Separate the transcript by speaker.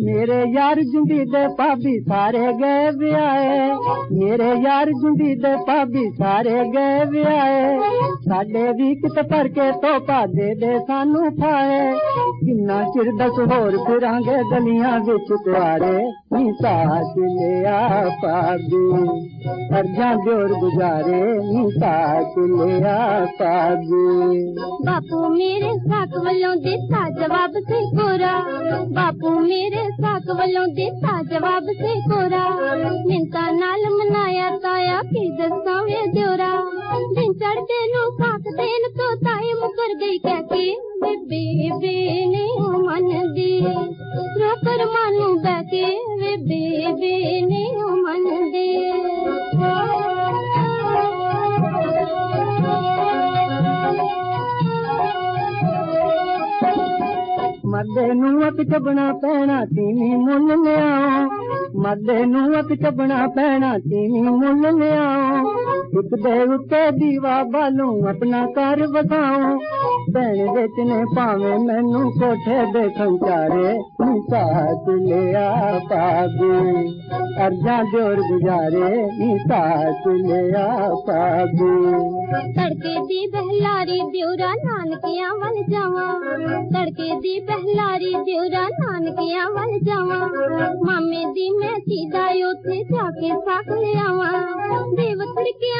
Speaker 1: मेरे यार जुम्बी दे पाबी सारे गए ब्याए मेरे यार जुम्बी दे पाबी सारे गए ब्याए साडे भी ते पर के तोपा दे दे सानू पाए किन्ना चिर दस होर फिरांगे गलियाँ विच द्वारे निसाज ले आ पादी अर्जा ज़ोर गुजारे निसाज ले आ पादी
Speaker 2: बापू मेरे साक वालों देता जवाब से कोरा बापू मेरे साक वालों देता जवाब से कोरा निंता नाल मनाया ताया की दसावे जोरा दिन चढ़ते नो साथ देन तो ताई मुकर गई कहके बेबे ने मन दी। रो मानू बैके
Speaker 1: ਮਰਦੇ ਨੂੰ ਅੱਕ ਚਬਣਾ ਪੈਣਾ ਤੀਵੀਂ ਮੁੱਲ ਲਿਆ ਮਰਦੇ ਨੂੰ नूह ਚਬਣਾ ਪੈਣਾ ਤੀਵੀਂ ਮੁੱਲ ਲਿਆ ਇੱਕ ਦੇ ਉੱਤੇ ਦੀਵਾ ਬਾਲੂ ਆਪਣਾ ਘਰ ਵਸਾਓ ਭੈਣ ਵਿੱਚ ਨੇ ਭਾਵੇਂ ਮੈਨੂੰ ਕੋਠੇ ਦੇ ਖੰਚਾਰੇ ਨੀ ਸਾਥ ਲਿਆ ਪਾਗੀ ਅਰਜਾਂ ਦਿਓਰ ਗੁਜ਼ਾਰੇ ਨੀ ਸਾਥ ਲਿਆ ਪਾਗੀ
Speaker 2: ਤੜਕੇ ਦੀ ਬਹਿਲਾਰੀ ਦਿਉਰਾ ਨਾਨਕਿਆਂ ਵੱਲ ਜਾਵਾਂ ਤੜਕੇ ਦੀ ਬਹਿਲਾਰੀ ਦਿਉਰਾ ਨਾਨਕਿਆਂ ਵੱਲ ਜਾਵਾਂ ਮਾਮੇ ਦੀ ਮੈਂ ਸੀਦਾ ਉੱਥੇ ਜਾ ਕੇ ਸਾਕ ਲਿਆਵਾਂ ਦੇਵ ਤੜਕਿਆਂ